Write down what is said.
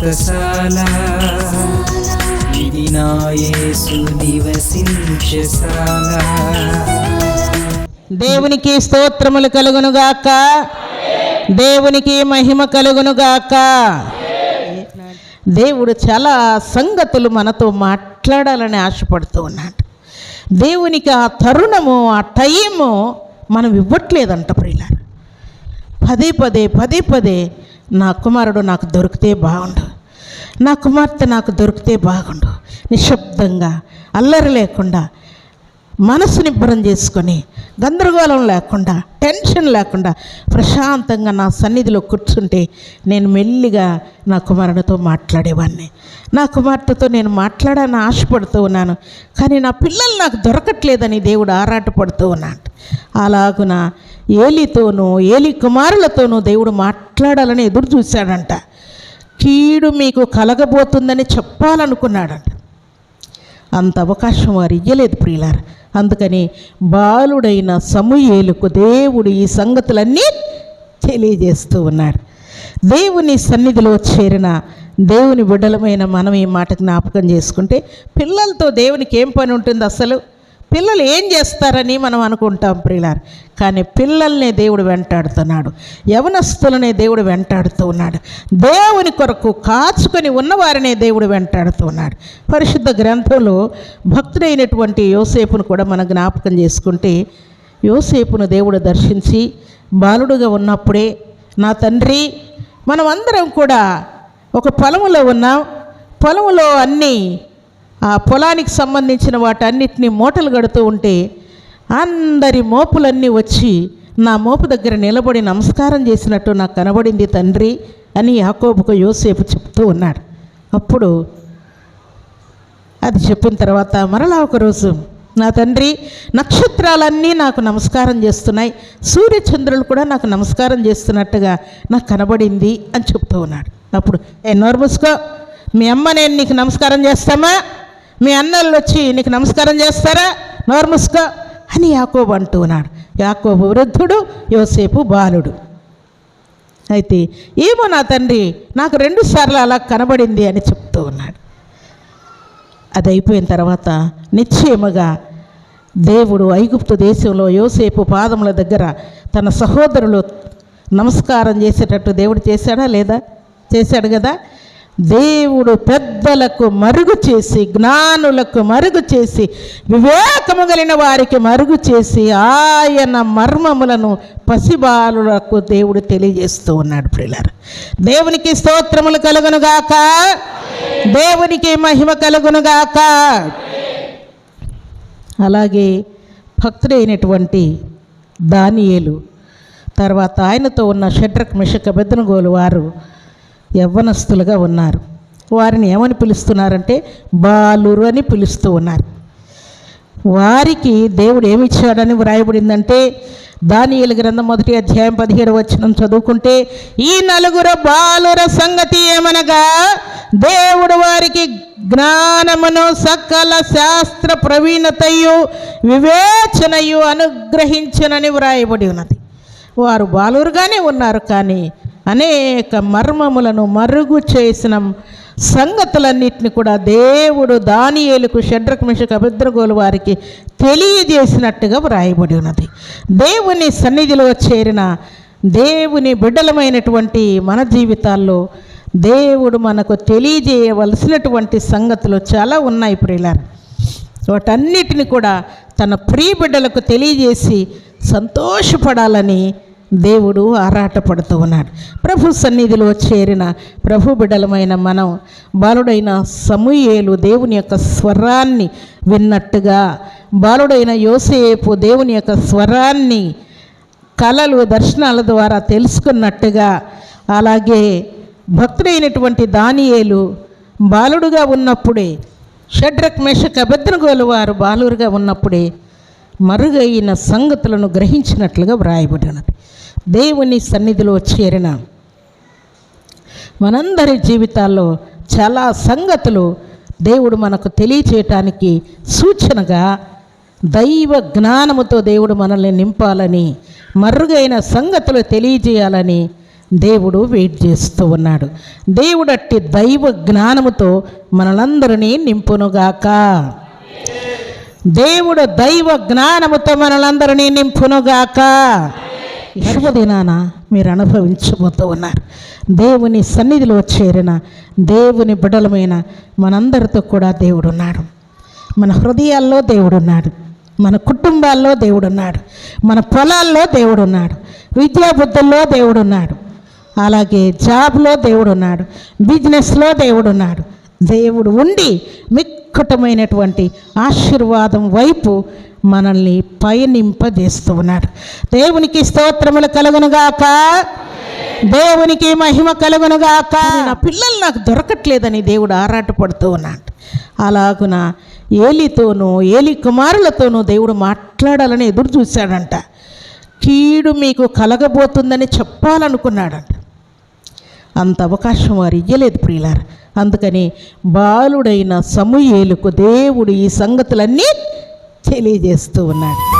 వ్రతశాల ఇది నా యేసు నివసించశాల దేవునికి స్తోత్రములు కలుగునుగాక దేవునికి మహిమ కలుగునుగాక దేవుడు చాలా సంగతులు మనతో మాట్లాడాలని ఆశపడుతూ ఉన్నాడు. దేవునికి ఆ తరుణము ఆ టైము మనం ఇవ్వట్లేదంట ప్రియులారు. పదే పదే పదే పదే నా కుమారుడు నాకు దొరికితే బాగుండు. నా కుమార్తె నాకు దొరికితే బాగుండు. నిశ్శబ్దంగా అల్లరి లేకుండా మనసు నిబ్బరం చేసుకొని గందరగోళం లేకుండా టెన్షన్ లేకుండా ప్రశాంతంగా నా సన్నిధిలో కూర్చుంటే నేను మెల్లిగా నా కుమారుడితో మాట్లాడేవాడిని నా కుమార్తెతో నేను మాట్లాడాలని ఆశపడుతూ ఉన్నాను. కానీ నా పిల్లలు నాకు దొరకట్లేదని దేవుడు ఆరాటపడుతూ ఉన్నాడు. అలాగున ఏలితోనూ ఏలి కుమారులతోనూ దేవుడు మాట్లాడాలని ఎదురు చూశాడంట. కీడు మీకు కలగబోతుందని చెప్పాలనుకున్నాడంట. అంత అవకాశం వారు ఇయ్యలేదు ప్రియులారు. అందుకని బాలుడైన సమూయేలుకు దేవుడు ఈ సంగతులన్నీ తెలియజేస్తూ ఉన్నాడు. దేవుని సన్నిధిలో చేరిన దేవుని బిడ్డలమైన మనం ఈ మాట జ్ఞాపకం చేసుకుంటే పిల్లలతో దేవునికి ఏం పని ఉంటుంది అసలు? పిల్లలు ఏం చేస్తారని మనం అనుకుంటాం ప్రియులారు? కానీ పిల్లల్ని దేవుడు వెంటాడుతున్నాడు. యవనస్తులనే దేవుడు వెంటాడుతూ ఉన్నాడు దేవుని కొరకు కాచుకొని ఉన్నవారినే దేవుడు వెంటాడుతూ ఉన్నాడు పరిశుద్ధ గ్రంథంలో భక్తుడైనటువంటి యోసేపును కూడా మనం జ్ఞాపకం చేసుకుంటే యోసేపును దేవుడు దర్శించి బాలుడుగా ఉన్నప్పుడే నా తండ్రి మనం అందరం కూడా ఒక పొలములో ఉన్నాం. పొలములో అన్నీ ఆ పొలానికి సంబంధించిన వాటన్నిటిని మూటలు కడుతూ ఉంటే అందరి మోపులన్నీ వచ్చి నా మోపు దగ్గర నిలబడి నమస్కారం చేసినట్టు నాకు కనబడింది తండ్రి అని యాకోబుకు యోసేపు చెప్తూ ఉన్నాడు. అప్పుడు అది చెప్పిన తర్వాత మరలా ఒకరోజు నా తండ్రి నక్షత్రాలన్నీ నాకు నమస్కారం చేస్తున్నాయి. సూర్యచంద్రులు కూడా నాకు నమస్కారం చేస్తున్నట్టుగా నాకు కనబడింది అని చెప్తూ ఉన్నాడు. అప్పుడు ఏ నోర్మస్కో మీ అమ్మ నేను నీకు నమస్కారం చేస్తామా? మీ అన్నలు వచ్చి నీకు నమస్కారం చేస్తారా? నోర్ముసుకో. అని యాకోబు అంటూ ఉన్నాడు. యాకోబు వృద్ధుడు యోసేపు బాలుడు. అయితే ఏమో నా తండ్రి నాకు రెండు సార్లు అలా కనబడింది అని చెప్తూ ఉన్నాడు. అది అయిపోయిన తర్వాత నిశ్చయముగా దేవుడు ఐగుప్తు దేశంలో యోసేపు పాదముల దగ్గర తన సహోదరులు నమస్కారం చేసేటట్టు దేవుడు చేశాడా లేదా? చేశాడు కదా? దేవుడు పెద్దలకు మరుగు చేసి జ్ఞానులకు మరుగు చేసి వివేకము కలిగిన వారికి మరుగు చేసి ఆయన మర్మములను పసిబాలులకు దేవుడు తెలియజేస్తూ ఉన్నాడు పిల్లలు దేవునికి స్తోత్రములు కలుగునుగాక దేవునికి మహిమ కలుగునుగాక అలాగే భక్తుడైనటువంటి దానియేలు తర్వాత ఆయనతో ఉన్న షడ్రక్ మిషక బెద్దనగోలు వారు యవ్వనస్తులుగా ఉన్నారు. వారిని ఏమని పిలుస్తున్నారంటే బాలురు అని పిలుస్తూ ఉన్నారు. వారికి దేవుడు ఏమిచ్చాడని వ్రాయబడిందంటే దానియలు గ్రంథం మొదటి అధ్యాయం పదిహేడు వచ్చిన చదువుకుంటే ఈ నలుగురు బాలుర సంగతి ఏమనగా దేవుడు వారికి జ్ఞానమును సకల శాస్త్ర ప్రవీణతయు వివేచనయు అనుగ్రహించనని వ్రాయబడి ఉన్నది. వారు బాలురుగానే ఉన్నారు కానీ అనేక మర్మములను మరుగు చేసిన సంగతులన్నిటిని కూడా దేవుడు దానియేలకు షడ్రక మిషకు అభిద్రగోలు వారికి తెలియజేసినట్టుగా వ్రాయబడి ఉన్నది. దేవుని సన్నిధిలో చేరిన దేవుని బిడ్డలమైనటువంటి మన జీవితాల్లో దేవుడు మనకు తెలియజేయవలసినటువంటి సంగతులు చాలా ఉన్నాయి ప్రియులారు. వాటన్నిటిని కూడా తన ప్రియ బిడ్డలకు తెలియజేసి సంతోషపడాలని దేవుడు ఆరాటపడుతూ ఉన్నాడు. ప్రభు సన్నిధిలో చేరిన ప్రభు బిడలమైన మనం బాలుడైన సమూయేలు దేవుని యొక్క స్వరాన్ని విన్నట్టుగా బాలుడైన యోసేపు దేవుని యొక్క స్వరాన్ని కళలు దర్శనాల ద్వారా తెలుసుకున్నట్టుగా అలాగే భక్తుడైనటువంటి దానియేలు బాలుడుగా ఉన్నప్పుడే షడ్రక్ మెషక్ అభద్రగోలు వారు బాలురుగా ఉన్నప్పుడే మరుగైన సంగతులను గ్రహించినట్లుగా వ్రాయబడినది. దేవుని సన్నిధిలో చేరిన మనందరి జీవితాల్లో చాలా సంగతులు దేవుడు మనకు తెలియచేయటానికి సూచనగా దైవ జ్ఞానముతో దేవుడు మనల్ని నింపాలని మరుగైన సంగతులు తెలియజేయాలని దేవుడు వెయిట్ చేస్తూ ఉన్నాడు. దేవుడు అట్టి దైవ జ్ఞానముతో మనలందరినీ నింపునుగాక. దేవుడు దైవ జ్ఞానముతో మనలందరినీ నింపునుగాక. ఈ శుభదినాన మీరు అనుభవించబోతూ ఉన్నారు. దేవుని సన్నిధిలో చేరిన దేవుని బిడలమైన మనందరితో కూడా దేవుడున్నాడు. మన హృదయాల్లో దేవుడు ఉన్నాడు మన కుటుంబాల్లో దేవుడున్నాడు. మన పొలాల్లో దేవుడున్నాడు. విద్యాబుద్ధుల్లో దేవుడున్నాడు. అలాగే జాబ్లో దేవుడున్నాడు. బిజినెస్లో దేవుడున్నాడు. దేవుడు ఉండి మిక్కటమైనటువంటి ఆశీర్వాదం వైపు మనల్ని పయనింపజేస్తూ ఉన్నాడు దేవునికి స్తోత్రములు కలుగునుగాక. దేవునికి మహిమ కలుగునుగాక. నా పిల్లలు నాకు దొరకట్లేదని దేవుడు ఆరాటపడుతూ ఉన్నాడు. అలాగున ఏలితోనూ ఏలి కుమారులతోనూ దేవుడు మాట్లాడాలని ఎదురు చూశాడంట. కీడు మీకు కలగబోతుందని చెప్పాలనుకున్నాడంట. అంత అవకాశం వారు ఇయ్యలేదు ప్రియులారు. అందుకని బాలుడైన సమూయేలుకు దేవుడు ఈ సంగతులన్నీ తెలియజేస్తూ ఉన్నాడు.